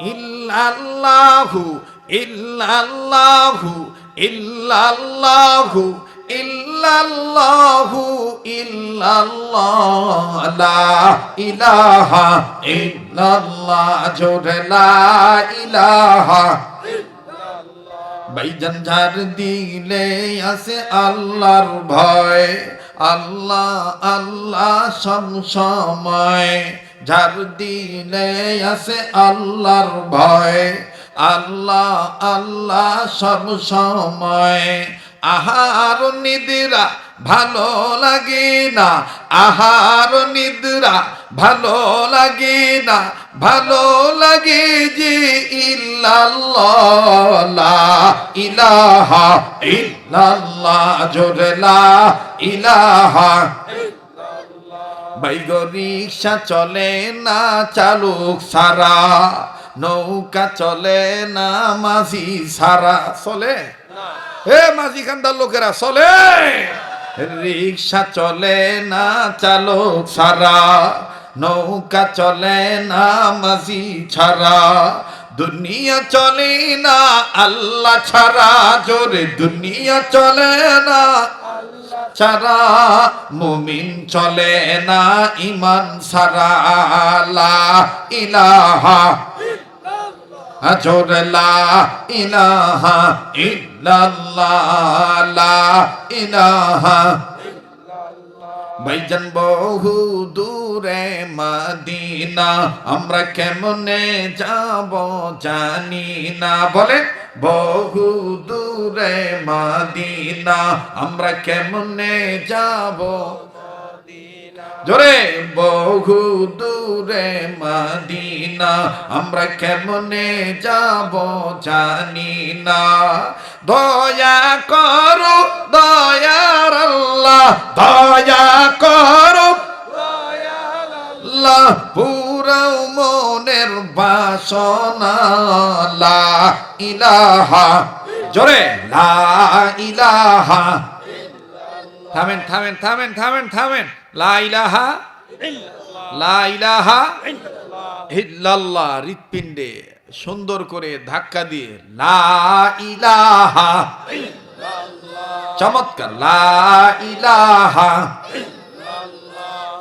ইল্লাল্লাহু ইল্লাল্লাহু ইল্লাল্লাহু ইল্লাল্লাহু, ইল্লাল্লাহ, লা ইলাহা ইল্লাল্লাহ, জোরে লা ইলাহা বাইজান ঝাড় দিলে আছে আল্লাহর ভয়, আল্লাহ আল্লাহ সব সময়। ঝাড় দিলে আছে আল্লাহর ভয়, আল্লাহ আল্লাহ সব সময়। আহার নিদ্রা ভালো লাগে না, আহার নিদ্রা ভালো লাগে না, ভালো লাগে যে ইল্লাল্লাহ, ইলাহা ইল্লাল্লাহ, জোরে ইলাহা বাইগো রিক্সা চলে না, চালুক সারা। নৌকা চলে না, মাঝি সারা। চলে? হে মাঝি খান্দার লোকেরা, চলে? রিক্সা চলে না, চালক সারা। নৌকা চলে না, মাঝি ছাড়া। দুনিয়া চলে না, আল্লাহ ছাড়া। জোরে, দুনিয়া চলে না ছাড়া মুমিন চলে না ইমান সারা ইলাহা জোরে ইলাহা ইল্লাল্লাহ, লা ইলাহা ভাইজান বহু দূরে মদিনা, আমরা কেমনে যাব জানি না। বলে বহু দূরে মদিনা, আমরা কেমনে যাব? জোরে, বহু দূরে মদিনা, আমরা কেমনে যাব জানি না। দয়া করো দয়ার আল্লাহ, দয়া বাসনা লা ইলাহা। জোরে, লা ইলাহা। থামেন থামেন থামেন থামেন থামেন। লা ইলাহা লা ইলাহা ইল্লাল্লাহ, হৃৎপিণ্ডে সুন্দর করে ধাক্কা দিয়ে, লা ইলাহা। চমৎকার, লা ইলাহা।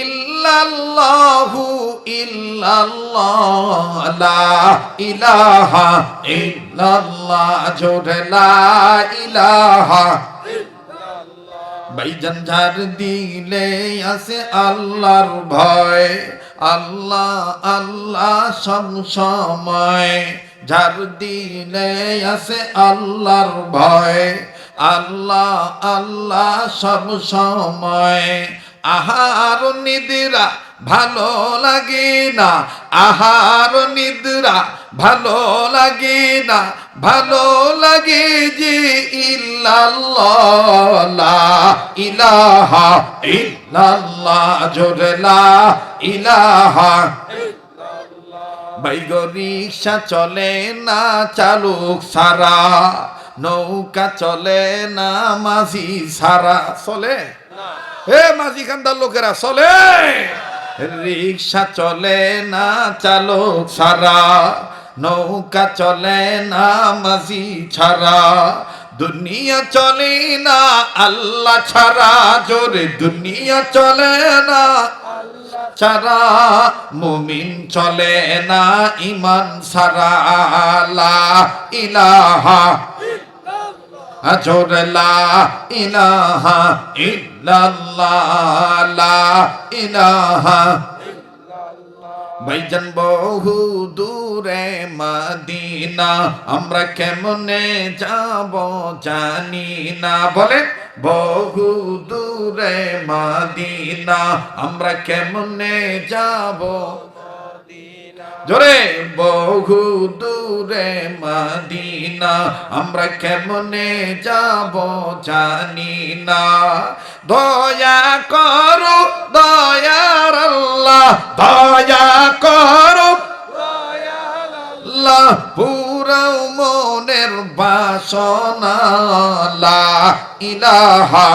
ইল্লাল্লাহু ইল্লাল্লাহ, লা ইলাহা ইল্লাল্লাহ, জোরে লা ইলাহা বাইজান ঝাড় দিলে আছে আল্লাহর ভয়, আল্লাহ আল্লাহ সব সময়। ঝাড় দিলে আছে আল্লাহর ভয়, আল্লাহ আল্লাহ সব সময়। আহার নিদ্রা ভালো লাগে না। আহার নিদ্রা ভালো লাগে না। ভালো লাগে যে ইল্লাল্লাহ ইলাহা ইল্লাল্লাহ, জোরে লা ইলাহা বাইগো রিক্সা চলে না, চালুক সারা। নৌকা চলে না, মাঝি সারা। চলে? হে মাঝি খান্দার লোকেরা, চলে। রিক্সা চলে না, চালক সারা নৌকা চলে না, মাঝি ছাড়া। দুনিয়া চলে না, আল্লাহ ছাড়া। জোরে, দুনিয়া চলে না, ছাড়া। মুমিন চলে না ইমান সারা ইলাহা জোরে লা ইলাহা ইল্লাল্লাহ, লা ইলাহা ভাইজান বহু দূরে মদিনা, আমরা কেমনে যাব জানি না। বলে বহু দূরে মদিনা, আমরা কেমনে যাব জোরে। বহু দূরে মদিনা, আমরা কেমনে যাব জানি না। দয়া করো দয়ার আল্লাহ, দয়া করো। আল্লাহ, পুরাও মনের বাসনা, লা ইলাহা